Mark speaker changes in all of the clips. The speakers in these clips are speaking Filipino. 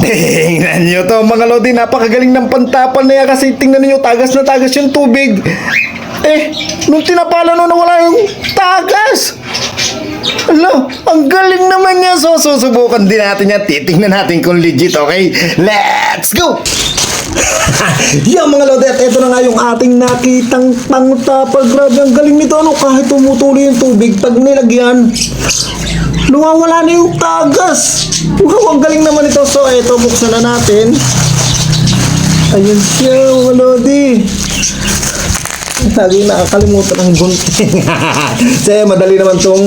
Speaker 1: Tingnan nyo to mga lodi, napakagaling ng pantapal na yan kasi tingnan nyo, tagas na tagas yung tubig. Eh, nung tinapala no, nawala yung tagas. Ala, ang galing naman niya. So, susubukan din natin yan. Titingnan natin kung legit, okay? Let's go! Yan mga lodi, at ito na nga yung ating nakitang pangtapal. Grabe, ang galing nito. Ano, kahit tumutuloy yung tubig, pag nilagyan, nawawala na yung tagas. Wow, ang galing naman ito. So, ito, buksan na natin. Ayun siya, mga lodi. Lagi nakakalimutan ang gunting. Kasi madali naman tong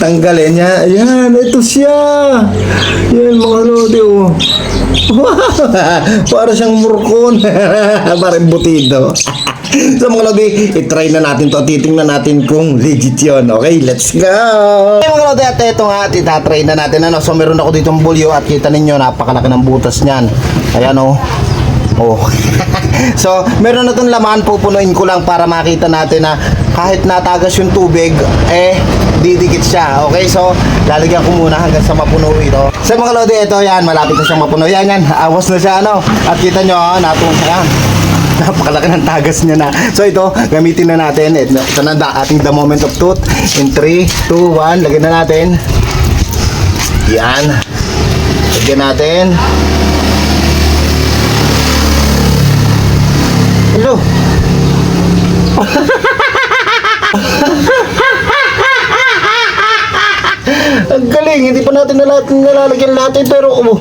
Speaker 1: tanggalin niya. Ayan, ito siya. Yan, mga lodi, oh. Para siyang murkon. Parang butido. so mga lodi, itry na natin to. Titingnan natin kung legit yun. Okay, let's go! Okay mga lodi, at ito nga, at itatry na natin. Ano? So meron ako ditong bulyo at kita ninyo, napakalaki ng butas niyan. Ayan oh. Oh. so, meron na itong laman, pupunuin ko lang para makita natin na kahit natagas yung tubig, eh, didikit siya. Okay, so, lalagyan ko muna hanggang sa mapuno ito. Sa mga lodi, ito yan, malapit na siyang mapuno. Yan, yan, awas na siya, ano. At kita nyo, oh, natong siya. Napakalaki ng tagas niya na. So ito, gamitin na natin. Ito, na da, ating the moment of truth. In 3, 2, 1, lagyan na natin. Yan. Lagyan natin. Hello. Ang galing, hindi pa natin nalalagyan natin pero oh.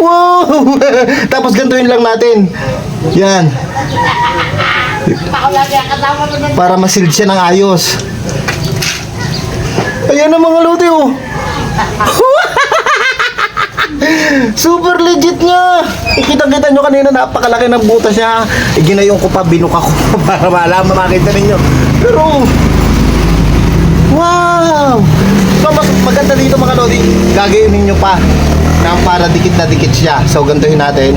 Speaker 1: Wow! Tapos gantuin lang natin. Yan. Para masilid siya ng ayos. Ayan ang mga lote oh. Super legit nga! Kita-kita nyo kanina, napakalaki ng butas niya. Iginayong ko pa, binuka ko pa para malaman makita ninyo. Pero, wow! So, mas maganda dito mga lodi, gagawin ninyo pa na para dikit na dikit siya. So, gantuhin natin.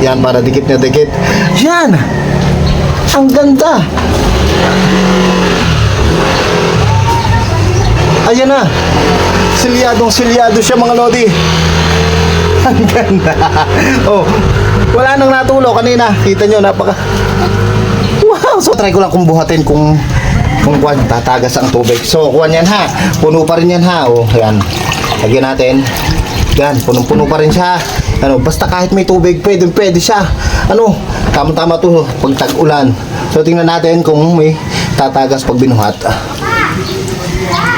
Speaker 1: Yan, para dikit na dikit. Yan! Ang ganda! Ayan na. Silyadong silyado siya mga lodi. Ang ganda. Oh, wala nang natulo kanina. Kita nyo, napaka... Wow! So, try ko lang kung buhatin kung kung kuwan, tatagas ang tubig. So, kuwan yan ha. Puno pa rin yan ha. Oh, ayan. Lagyan natin. Yan, punong-puno pa rin siya. Ano, basta kahit may tubig, pwede, pwede siya. Ano, tama-tama to pag tag-ulan. So, tingnan natin kung may tatagas pag binuhat.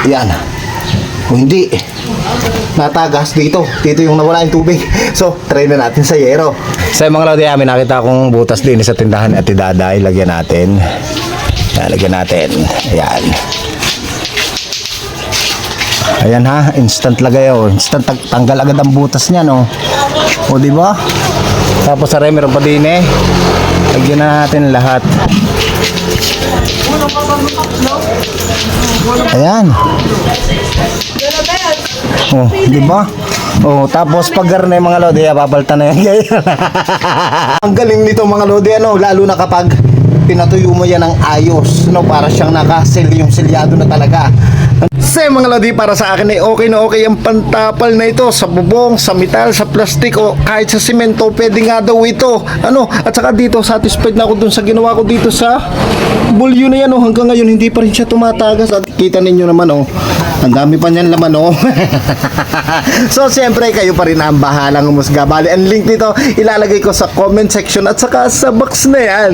Speaker 1: Yan. Kung hindi, natagas dito. Dito yung nawala yung tubig. So, try na natin sa yero. Sa mga lodi, amin nakita kong butas din sa tindahan at idaday. Lagyan natin. Yan, lagyan natin. Ayan. Ayan ha, instant lagay oh. Instant tag- tanggal agad ang butas niya no. O di ba? Tapos sa meron pa din eh. Lagyan na natin lahat. Ayan. Oh, di ba? Oh, tapos pag garne mga lodi, babalta na yan. Ang galing nito mga lodi, ano, lalo na kapag pinatuyo mo yan ng ayos, no, para siyang nakasil yung silyado na talaga. Sa mga lodi, para sa akin ay okay na okay ang pantapal na ito sa bubong, sa metal, sa plastic o kahit sa simento, pwede nga daw ito. Ano, at saka dito, satisfied na ako dun sa ginawa ko dito sa bulyo na yan. Oh. Hanggang ngayon, hindi pa rin siya tumatagas. At kita ninyo naman, oh, ang dami pa niyan laman, oh. so, siyempre, kayo pa rin ang bahalang umusga. Bali, ang link nito, ilalagay ko sa comment section at saka sa box na yan.